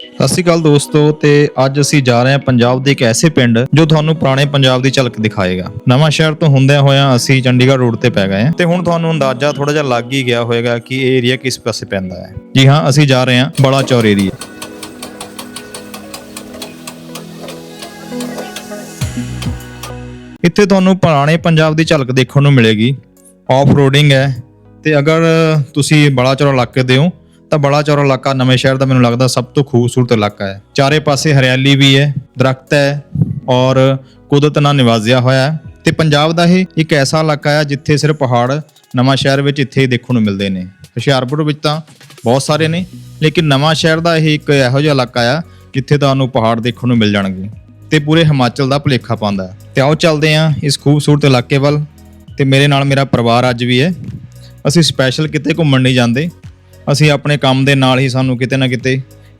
ਸਤਿ ਸ਼੍ਰੀ ਅਕਾਲ ਦੋਸਤੋ ਤੇ ਅੱਜ ਅਸੀਂ ਜਾ ਰਹੇ ਹਾਂ ਪੰਜਾਬ ਦੇ ਇੱਕ ਐਸੇ ਪਿੰਡ ਜੋ ਤੁਹਾਨੂੰ ਪੁਰਾਣੇ ਪੰਜਾਬ ਦੀ ਝਲਕ ਦਿਖਾਏਗਾ। ਨਵਾਂ ਸ਼ਹਿਰ ਤੋਂ ਹੁੰਦਿਆਂ ਹੋਇਆਂ ਅਸੀਂ ਚੰਡੀਗੜ੍ਹ ਰੋਡ ਤੇ ਪੈ ਗਏ ਹਾਂ ਤੇ ਹੁਣ ਤੁਹਾਨੂੰ ਅੰਦਾਜ਼ਾ ਥੋੜਾ ਜਿਹਾ ਲੱਗ ਹੀ ਗਿਆ ਹੋਵੇਗਾ ਕਿ ਇਹ ਏਰੀਆ ਕਿਸ ਪਾਸੇ ਪੈਂਦਾ ਹੈ। ਜੀ ਹਾਂ, ਅਸੀਂ ਜਾ ਰਹੇ ਹਾਂ ਬੜਾ ਚੌਰ ਏਰੀਆ ਇੱਥੇ ਤੁਹਾਨੂੰ ਪੁਰਾਣੇ ਪੰਜਾਬ ਦੀ ਝਲਕ ਦੇਖਣ ਨੂੰ ਮਿਲੇਗੀ। ਆਫ ਰੋਡਿੰਗ ਹੈ ਤੇ ਅਗਰ ਤੁਸੀਂ ਬੜਾ ਚੌਰ ਇਲਾਕੇ ਦੇ ਹੋ ਤਾਂ ਬੜਾ ਚੌਰਾ ਇਲਾਕਾ, ਨਵੇਂ ਸ਼ਹਿਰ ਦਾ ਮੈਨੂੰ ਲੱਗਦਾ ਸਭ ਤੋਂ ਖੂਬਸੂਰਤ ਇਲਾਕਾ ਹੈ। ਚਾਰੇ ਪਾਸੇ ਹਰਿਆਲੀ ਵੀ ਹੈ, ਦਰਖਤ ਹੈ ਔਰ ਕੁਦਰਤ ਨਾਲ ਨਿਵਾਜ਼ਿਆ ਹੋਇਆ ਹੈ। ਤੇ ਪੰਜਾਬ ਦਾ ਇਹ ਇੱਕ ਐਸਾ ਇਲਾਕਾ ਹੈ ਜਿੱਥੇ ਸਿਰਫ ਪਹਾੜ ਨਵਾਂ ਸ਼ਹਿਰ ਵਿੱਚ ਇੱਥੇ ਦੇਖਣ ਨੂੰ ਮਿਲਦੇ ਨੇ। ਹੁਸ਼ਿਆਰਪੁਰ ਵਿੱਚ ਤਾਂ ਬਹੁਤ ਸਾਰੇ ਨੇ, ਲੇਕਿਨ ਨਵਾਂ ਸ਼ਹਿਰ ਦਾ ਇਹ ਇੱਕ ਇਹੋ ਜਿਹਾ ਇਲਾਕਾ ਆ ਜਿੱਥੇ ਤੁਹਾਨੂੰ ਪਹਾੜ ਦੇਖਣ ਨੂੰ ਮਿਲ ਜਾਣਗੇ ਤੇ ਪੂਰੇ ਹਿਮਾਚਲ ਦਾ ਭੁਲੇਖਾ ਪਾਉਂਦਾ ਹੈ। ਤੇ ਆਓ ਚੱਲਦੇ ਹਾਂ ਇਸ ਖੂਬਸੂਰਤ ਇਲਾਕੇ ਵੱਲ ਤੇ ਮੇਰੇ ਨਾਲ ਮੇਰਾ ਪਰਿਵਾਰ ਅੱਜ ਵੀ ਹੈ। ਅਸੀਂ ਸਪੈਸ਼ਲ ਕਿਤੇ ਘੁੰਮਣ ਨਹੀਂ ਜਾਂਦੇ। ਅਸੀਂ ਆਪਣੇ ਕੰਮ ਦੇ ਨਾਲ ਹੀ ਸਾਨੂੰ ਕਿਤੇ ਨਾ ਕਿਤੇ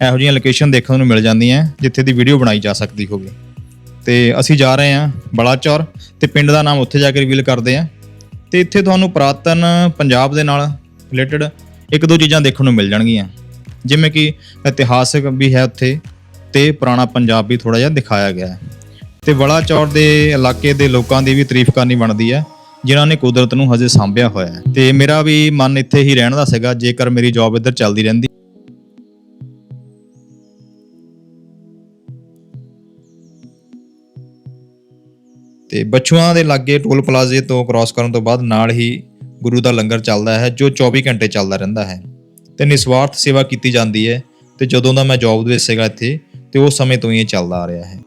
ਇਹੋ ਜਿਹੀਆਂ ਲੋਕੇਸ਼ਨ ਦੇਖਣ ਨੂੰ ਮਿਲ ਜਾਂਦੀਆਂ ਜਿੱਥੇ ਦੀ ਵੀਡੀਓ ਬਣਾਈ ਜਾ ਸਕਦੀ ਹੋਵੇ। ਤੇ ਅਸੀਂ ਜਾ ਰਹੇ ਹਾਂ ਬਲਾਚੌਰ ਤੇ ਪਿੰਡ ਦਾ ਨਾਮ ਉੱਥੇ ਜਾ ਕੇ ਰਿਵੀਲ ਕਰਦੇ ਹਾਂ। ਤੇ ਇੱਥੇ ਤੁਹਾਨੂੰ ਪੁਰਾਤਨ ਪੰਜਾਬ ਦੇ ਨਾਲ ਰਿਲੇਟਡ ਇੱਕ ਦੋ ਚੀਜ਼ਾਂ ਦੇਖਣ ਨੂੰ ਮਿਲ ਜਾਣਗੀਆਂ। ਜਿਵੇਂ ਕਿ ਇਤਿਹਾਸਕ ਵੀ ਹੈ ਉੱਥੇ ਤੇ ਪੁਰਾਣਾ ਪੰਜਾਬ ਵੀ ਥੋੜਾ ਜਿਹਾ ਦਿਖਾਇਆ ਗਿਆ ਹੈ। ਤੇ ਬਲਾਚੌਰ ਦੇ ਇਲਾਕੇ ਦੇ ਲੋਕਾਂ ਦੀ ਵੀ ਤਾਰੀਫ ਕਰਨੀ ਬਣਦੀ ਹੈ। ਜਿਨ੍ਹਾਂ ਨੇ ਕੁਦਰਤ ਨੂੰ ਹਜੇ ਸਾਂਭਿਆ ਹੋਇਆ ਹੈ। ਤੇ ਮੇਰਾ ਵੀ ਮਨ ਇੱਥੇ ਹੀ ਰਹਿਣ ਦਾ ਸੀਗਾ, ਜੇਕਰ ਮੇਰੀ ਜੌਬ ਇੱਧਰ ਚੱਲਦੀ ਰਹਿੰਦੀ। ਤੇ ਬਚੂਆਂ ਦੇ ਲਾਗੇ ਟੋਲ ਪਲਾਜ਼ੇ ਤੋਂ ਕ੍ਰਾਸ ਕਰਨ ਤੋਂ ਬਾਅਦ ਨਾਲ ਹੀ ਗੁਰੂ ਦਾ ਲੰਗਰ ਚੱਲਦਾ ਹੈ, ਜੋ 24 ਘੰਟੇ ਚੱਲਦਾ ਰਹਿੰਦਾ ਹੈ। ਤੇ ਨਿਸਵਾਰਥ ਸੇਵਾ ਕੀਤੀ ਜਾਂਦੀ ਹੈ, ਤੇ ਜਦੋਂ ਦਾ ਮੈਂ ਜੌਬ ਦੇ ਵਿੱਚ ਸੀਗਾ ਇੱਥੇ, ਤੇ ਉਸ ਸਮੇਂ ਤੋਂ ਹੀ ਇਹ ਚੱਲਦਾ ਆ ਰਿਹਾ ਹੈ।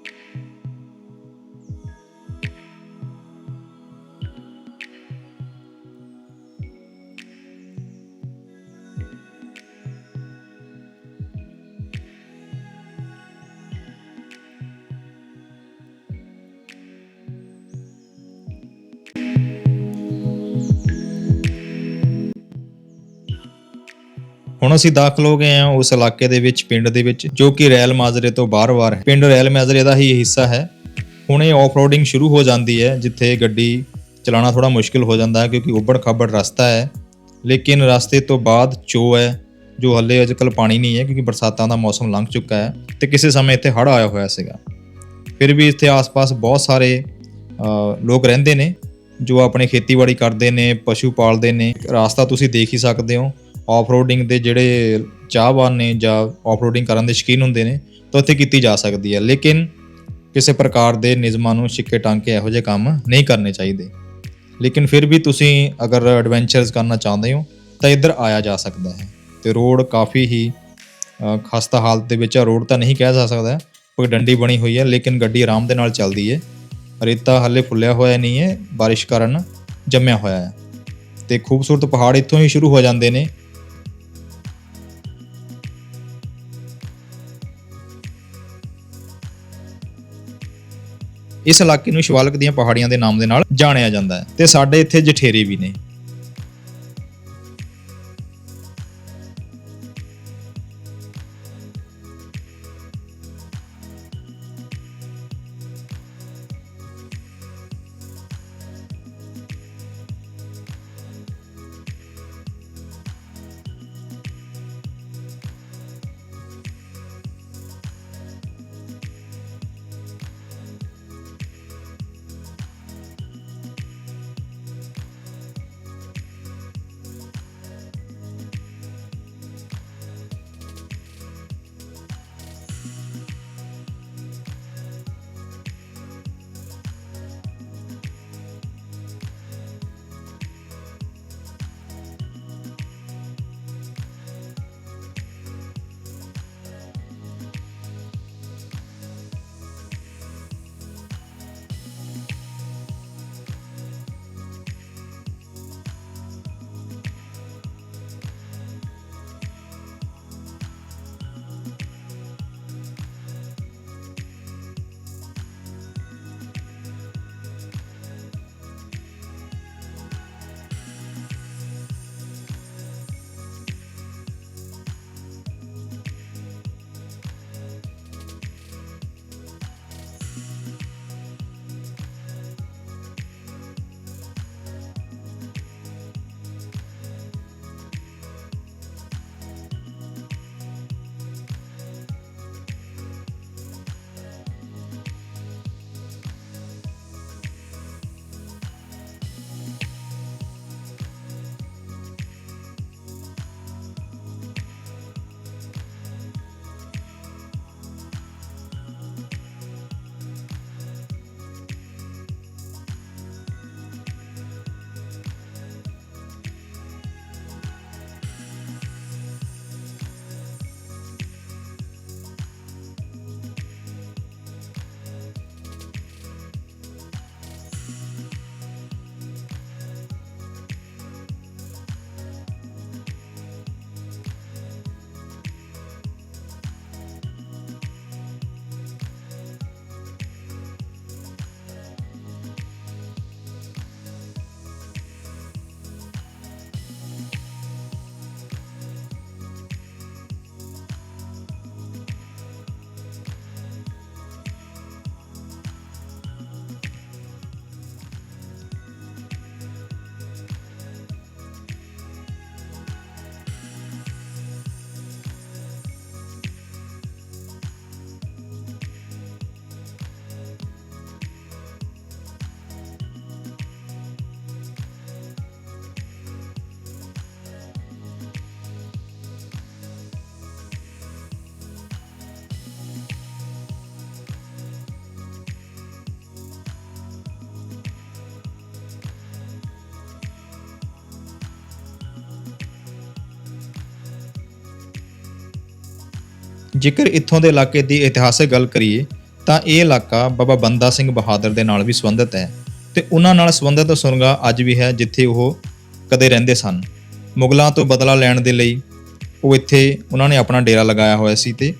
ਹੁਣ ਅਸੀਂ ਦਾਖਲ ਹੋ ਗਏ ਹਾਂ ਉਸ ਇਲਾਕੇ ਦੇ ਵਿੱਚ, ਪਿੰਡ ਦੇ ਵਿੱਚ, ਜੋ ਕਿ ਰੈਲ ਮਾਜਰੇ ਤੋਂ ਬਾਹਰ-ਬਾਹਰ ਹੈ। ਪਿੰਡ ਰੈਲ ਮਾਜਰੇ ਦਾ ਹੀ ਹਿੱਸਾ ਹੈ। ਹੁਣ ਇਹ ਆਫ-ਰੋਡਿੰਗ ਸ਼ੁਰੂ ਹੋ ਜਾਂਦੀ ਹੈ, ਜਿੱਥੇ ਗੱਡੀ ਚਲਾਉਣਾ ਥੋੜਾ ਮੁਸ਼ਕਿਲ ਹੋ ਜਾਂਦਾ ਹੈ, ਕਿਉਂਕਿ ਉੱਬੜ-ਖਾਬੜ ਰਸਤਾ ਹੈ। ਲੇਕਿਨ ਰਸਤੇ ਤੋਂ ਬਾਅਦ ਚੋ ਹੈ, ਜੋ ਹੱਲੇ ਅੱਜਕੱਲ ਪਾਣੀ ਨਹੀਂ ਹੈ, ਕਿਉਂਕਿ ਬਰਸਾਤਾਂ ਦਾ ਮੌਸਮ ਲੰਘ ਚੁੱਕਾ ਹੈ ਤੇ ਕਿਸੇ ਸਮੇਂ ਇੱਥੇ ਹੜ੍ਹ ਆਇਆ ਹੋਇਆ ਸੀਗਾ। ਫਿਰ ਵੀ ਇੱਥੇ ਆਸ-ਪਾਸ ਬਹੁਤ ਸਾਰੇ ਲੋਕ ਰਹਿੰਦੇ ਨੇ, ਜੋ ਆਪਣੇ ਖੇਤੀਬਾੜੀ ਕਰਦੇ ਨੇ, ਪਸ਼ੂ ਪਾਲਦੇ ਨੇ। ਰਾਸਤਾ ਤੁਸੀਂ ਦੇਖ ਹੀ ਸਕਦੇ ਹੋ। ਆਫ-ਰੋਡਿੰਗ ਦੇ ਜਿਹੜੇ ਚਾਹਵਾਨ ਨੇ ਜਾਂ ਆਫ-ਰੋਡਿੰਗ ਕਰਨ ਦੇ ਸ਼ੌਕੀਨ ਹੁੰਦੇ ਨੇ, ਤਾਂ ਉੱਥੇ ਕੀਤੀ ਜਾ ਸਕਦੀ ਹੈ। ਲੇਕਿਨ ਕਿਸੇ ਪ੍ਰਕਾਰ ਦੇ ਨਿਯਮਾਂ ਨੂੰ ਛਿੱਕੇ ਟੰਗ ਕੇ ਇਹੋ ਜਿਹੇ ਕੰਮ ਨਹੀਂ ਕਰਨੇ ਚਾਹੀਦੇ। ਲੇਕਿਨ ਫਿਰ ਵੀ ਤੁਸੀਂ ਅਗਰ ਐਡਵੈਂਚਰਸ ਕਰਨਾ ਚਾਹੁੰਦੇ ਹੋ, ਤਾਂ ਇੱਧਰ ਆਇਆ ਜਾ ਸਕਦਾ ਹੈ। ਤੇ ਰੋਡ ਕਾਫੀ ਹੀ ਖਸਤਾ ਹਾਲਤ ਦੇ ਵਿੱਚ ਆ। ਰੋਡ ਤਾਂ ਨਹੀਂ ਕਹਿ ਜਾ ਸਕਦਾ ਕੋਈ ਡੰਡੀ ਬਣੀ ਹੋਈ ਹੈ, ਲੇਕਿਨ ਗੱਡੀ ਆਰਾਮ ਦੇ ਨਾਲ ਚੱਲਦੀ ਹੈ। ਰੇਤਾ ਹੱਲੇ ਫੁੱਲਿਆ ਹੋਇਆ ਨਹੀਂ ਹੈ, ਬਾਰਿਸ਼ ਕਾਰਨ ਜੰਮਿਆ ਹੋਇਆ ਹੈ। ਤੇ ਖੂਬਸੂਰਤ ਪਹਾੜ ਇੱਥੋਂ ਹੀ ਸ਼ੁਰੂ ਹੋ ਜਾਂਦੇ ਨੇ। ਇਸ ਇਲਾਕੇ ਨੂੰ ਸ਼ਿਵਾਲਕ ਦੀਆਂ ਪਹਾੜੀਆਂ ਦੇ ਨਾਮ ਦੇ ਨਾਲ ਜਾਣਿਆ ਜਾਂਦਾ ਹੈ ਤੇ ਸਾਡੇ ਇੱਥੇ ਜਠੇਰੇ ਵੀ ਨੇ। ਜੇਕਰ ਇੱਥੋਂ ਦੇ ਇਲਾਕੇ ਦੀ ਇਤਿਹਾਸਿਕ ਗੱਲ ਕਰੀਏ, ਤਾਂ ਇਹ ਇਲਾਕਾ ਬਾਬਾ ਬੰਦਾ ਸਿੰਘ ਬਹਾਦਰ ਦੇ ਨਾਲ ਵੀ ਸੰਬੰਧਿਤ ਹੈ ਤੇ ਉਹਨਾਂ ਨਾਲ ਸੰਬੰਧਿਤ ਸੁਰਗਾ ਅੱਜ ਵੀ ਹੈ ਜਿੱਥੇ ਉਹ ਕਦੇ ਰਹਿੰਦੇ ਸਨ। ਮੁਗਲਾਂ ਤੋਂ ਬਦਲਾ ਲੈਣ ਦੇ ਲਈ ਉਹ ਇੱਥੇ ਉਹਨਾਂ ਨੇ ਆਪਣਾ ਡੇਰਾ ਲਗਾਇਆ ਹੋਇਆ ਸੀ ਤੇ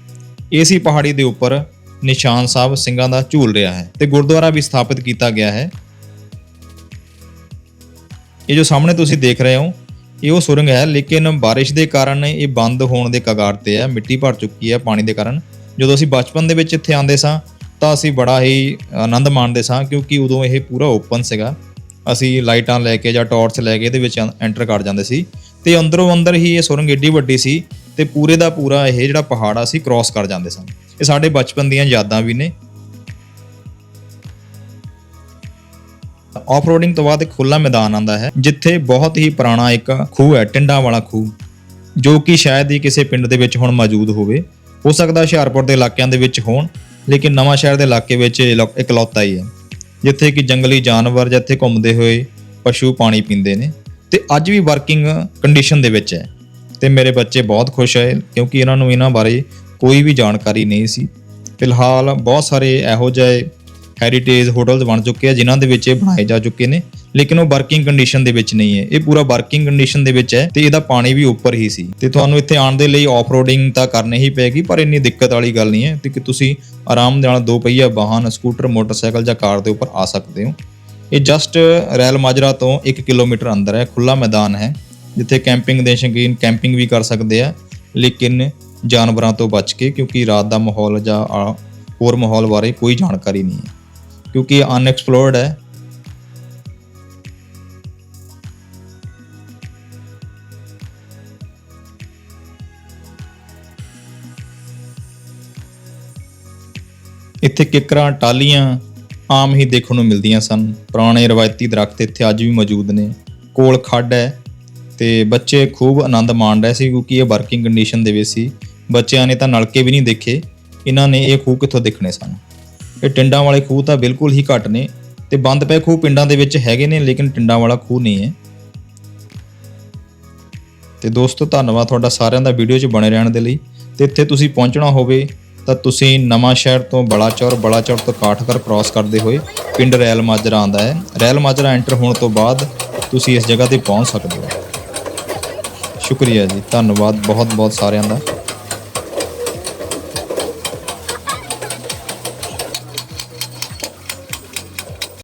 ਇਸੇ ਪਹਾੜੀ ਦੇ ਉੱਪਰ ਨਿਸ਼ਾਨ ਸਾਹਿਬ ਸਿੰਘਾਂ ਦਾ ਝੂਲ ਰਿਹਾ ਹੈ ਤੇ ਗੁਰਦੁਆਰਾ ਵੀ ਸਥਾਪਿਤ ਕੀਤਾ ਗਿਆ ਹੈ। ਇਹ ਜੋ ਸਾਹਮਣੇ ਤੁਸੀਂ ਦੇਖ ਰਹੇ ਹੋ ਇਹ ਉਹ ਸੁਰੰਗ ਹੈ, ਲੇਕਿਨ ਬਾਰਿਸ਼ ਦੇ ਕਾਰਨ ਇਹ ਬੰਦ ਹੋਣ ਦੇ ਕਗਾਰ ਤੇ ਹੈ, ਮਿੱਟੀ ਭਰ ਚੁੱਕੀ ਹੈ ਪਾਣੀ ਦੇ ਕਾਰਨ। ਜਦੋਂ ਅਸੀਂ ਬਚਪਨ ਦੇ ਵਿੱਚ ਇੱਥੇ ਆਉਂਦੇ ਸਾਂ, ਤਾਂ ਅਸੀਂ ਬੜਾ ਹੀ ਆਨੰਦ ਮਾਣਦੇ ਸਾਂ, ਕਿਉਂਕਿ ਉਦੋਂ ਇਹ ਪੂਰਾ ਓਪਨ ਸੀਗਾ। ਅਸੀਂ ਲਾਈਟਾਂ ਲੈ ਕੇ ਜਾਂ ਟਾਰਚ ਲੈ ਕੇ ਇਹਦੇ ਵਿੱਚ ਐਂਟਰ ਕਰ ਜਾਂਦੇ ਸੀ। ਤੇ ਅੰਦਰੋਂ ਅੰਦਰ ਹੀ ਇਹ ਸੁਰੰਗ ਏਡੀ ਵੱਡੀ ਸੀ ਤੇ ਪੂਰੇ ਦਾ ਪੂਰਾ ਇਹ ਜਿਹੜਾ ਪਹਾੜ ਆ ਅਸੀਂ ਕ੍ਰਾਸ ਕਰ ਜਾਂਦੇ ਸਾਂ। ਇਹ ਸਾਡੇ ਬਚਪਨ ਦੀਆਂ ਯਾਦਾਂ ਵੀ ਨੇ। ਆਫ-ਰੋਡਿੰਗ ਤੋਂ ਬਾਅਦ ਇੱਕ ਖੁੱਲਾ ਮੈਦਾਨ ਆਉਂਦਾ ਹੈ, ਜਿੱਥੇ ਬਹੁਤ ਹੀ ਪੁਰਾਣਾ ਇੱਕ ਖੂਹ ਹੈ, ਟਿੰਡਾਂ ਵਾਲਾ ਖੂਹ, ਜੋ ਕਿ ਸ਼ਾਇਦ ਹੀ ਕਿਸੇ ਪਿੰਡ ਦੇ ਵਿੱਚ ਹੁਣ ਮੌਜੂਦ ਹੋਵੇ। ਹੋ ਸਕਦਾ ਹੁਸ਼ਿਆਰਪੁਰ ਦੇ ਇਲਾਕਿਆਂ ਦੇ ਵਿੱਚ ਹੋਣ, ਲੇਕਿਨ ਨਵਾਂ ਸ਼ਹਿਰ ਦੇ ਇਲਾਕੇ ਵਿੱਚ ਇਹ ਇਕਲੌਤਾ ਹੀ ਹੈ, ਜਿੱਥੇ ਕਿ ਜੰਗਲੀ ਜਾਨਵਰ ਜਿੱਥੇ ਘੁੰਮਦੇ ਹੋਏ ਪਸ਼ੂ ਪਾਣੀ ਪੀਂਦੇ ਨੇ। ਤੇ ਅੱਜ ਵੀ ਵਰਕਿੰਗ ਕੰਡੀਸ਼ਨ ਦੇ ਵਿੱਚ ਹੈ। ਤੇ ਮੇਰੇ ਬੱਚੇ ਬਹੁਤ ਖੁਸ਼ ਹੈ ਕਿਉਂਕਿ ਇਹਨਾਂ ਨੂੰ ਇਹਨਾਂ ਬਾਰੇ ਕੋਈ ਵੀ ਜਾਣਕਾਰੀ ਨਹੀਂ ਸੀ। ਫਿਲਹਾਲ ਬਹੁਤ ਸਾਰੇ ਇਹੋ ਜਿਹੇ ਹੈਰੀਟੇਜ ਹੋਟਲਸ ਬਣ ਚੁੱਕੇ ਆ, ਜਿਨ੍ਹਾਂ ਦੇ ਵਿੱਚ ਇਹ ਬਣਾਏ ਜਾ ਚੁੱਕੇ ਨੇ। ਲੇਕਿਨ ਉਹ ਵਰਕਿੰਗ ਕੰਡੀਸ਼ਨ ਦੇ ਵਿੱਚ ਨਹੀਂ ਹੈ। ਇਹ ਪੂਰਾ ਵਰਕਿੰਗ ਕੰਡੀਸ਼ਨ ਦੇ ਵਿੱਚ ਹੈ ਤੇ ਇਹਦਾ ਪਾਣੀ ਵੀ ਉੱਪਰ ਹੀ ਸੀ। ਤੇ ਤੁਹਾਨੂੰ ਇੱਥੇ ਆਉਣ ਦੇ ਲਈ ਆਫ-ਰੋਡਿੰਗ ਤਾਂ ਕਰਨੀ ਹੀ ਪਏਗੀ ਪਰ ਇੰਨੀ ਦਿੱਕਤ ਵਾਲੀ ਗੱਲ ਨਹੀਂ ਹੈ ਤੇ ਕਿ ਤੁਸੀਂ ਆਰਾਮ ਨਾਲ ਦੋ ਪਹੀਆ ਵਾਹਨ ਸਕੂਟਰ ਮੋਟਰਸਾਈਕਲ ਜਾਂ ਕਾਰ ਦੇ ਉੱਪਰ ਆ ਸਕਦੇ ਹੋ। ਇਹ ਜਸਟ ਰੈਲ ਮਾਜਰਾ ਤੋਂ 1 ਕਿਲੋਮੀਟਰ ਅੰਦਰ ਹੈ ਖੁੱਲਾ ਮੈਦਾਨ ਹੈ, ਜਿੱਥੇ ਕੈਂਪਿੰਗ ਦੇ ਸ਼ੌਕੀਨ ਕੈਂਪਿੰਗ ਵੀ ਕਰ ਸਕਦੇ ਆ। ਲੇਕਿਨ ਜਾਨਵਰਾਂ ਤੋਂ ਬਚ ਕੇ, ਕਿਉਂਕਿ ਰਾਤ ਦਾ ਮਾਹੌਲ ਜਾਂ ਆ- ਹੋਰ ਮਾਹੌਲ ਬਾਰੇ ਕੋਈ ਜਾਣਕਾਰੀ ਨਹੀਂ ਹੈ। ਕਿਉਂਕਿ ਇਹ ਅਨਐਕਸਪਲੋਰਡ ਹੈ। ਇੱਥੇ ਕਿਕਰਾਂ ਟਾਲੀਆਂ ਆਮ ਹੀ ਦੇਖਣ ਨੂੰ ਮਿਲਦੀਆਂ ਸਨ। ਪੁਰਾਣੇ ਰਵਾਇਤੀ ਦਰਖਤ ਇੱਥੇ ਅੱਜ ਵੀ ਮੌਜੂਦ ਨੇ। ਕੋਲ ਖੱਡ ਹੈ ਤੇ ਬੱਚੇ ਖੂਬ ਆਨੰਦ ਮਾਣ ਰਹੇ ਸੀ ਕਿਉਂਕਿ ਇਹ ਵਰਕਿੰਗ ਕੰਡੀਸ਼ਨ ਦੇ ਵਿੱਚ ਸੀ। ਬੱਚਿਆਂ ਨੇ ਤਾਂ ਨਲਕੇ ਵੀ ਨਹੀਂ ਦੇਖੇ। ਇਹਨਾਂ ਨੇ ਇਹ ਖੂਹ ਕਿੱਥੋਂ ਦੇਖਣੇ ਸਨ? ਇਹ ਟਿੰਡਾਂ ਵਾਲੇ ਖੂਹ ਤਾਂ ਬਿਲਕੁਲ ਹੀ ਘੱਟ ਨੇ ਤੇ ਬੰਦ ਪਏ ਖੂਹ ਪਿੰਡਾਂ ਦੇ ਵਿੱਚ ਹੈਗੇ ਨੇ, ਲੇਕਿਨ ਟਿੰਡਾਂ ਵਾਲਾ ਖੂਹ ਨਹੀਂ ਹੈ। ਤੇ ਦੋਸਤੋ, ਧੰਨਵਾਦ ਤੁਹਾਡਾ ਸਾਰਿਆਂ ਦਾ ਵੀਡੀਓ 'ਚ ਬਣੇ ਰਹਿਣ ਦੇ ਲਈ। ਤੇ ਇੱਥੇ ਤੁਸੀਂ ਪਹੁੰਚਣਾ ਹੋਵੇ ਤਾਂ ਤੁਸੀਂ ਨਵਾਂ ਸ਼ਹਿਰ ਤੋਂ ਬਲਾਚੌਰ ਬਲਾਚੌਰ ਤੋਂ ਕਾਠਗੜ੍ਹ ਕ੍ਰਾਸ ਕਰਦੇ ਹੋਏ ਪਿੰਡ ਰੈਲ ਮਾਜਰਾ ਆਂਦਾ ਹੈ। ਰੈਲ ਮਾਜਰਾ ਐਂਟਰ ਹੋਣ ਤੋਂ ਬਾਅਦ ਤੁਸੀਂ ਇਸ ਜਗ੍ਹਾ ਤੇ ਪਹੁੰਚ ਸਕਦੇ ਹੋ। ਸ਼ੁਕਰੀਆ ਜੀ, ਧੰਨਵਾਦ ਬਹੁਤ ਬਹੁਤ ਸਾਰਿਆਂ ਦਾ।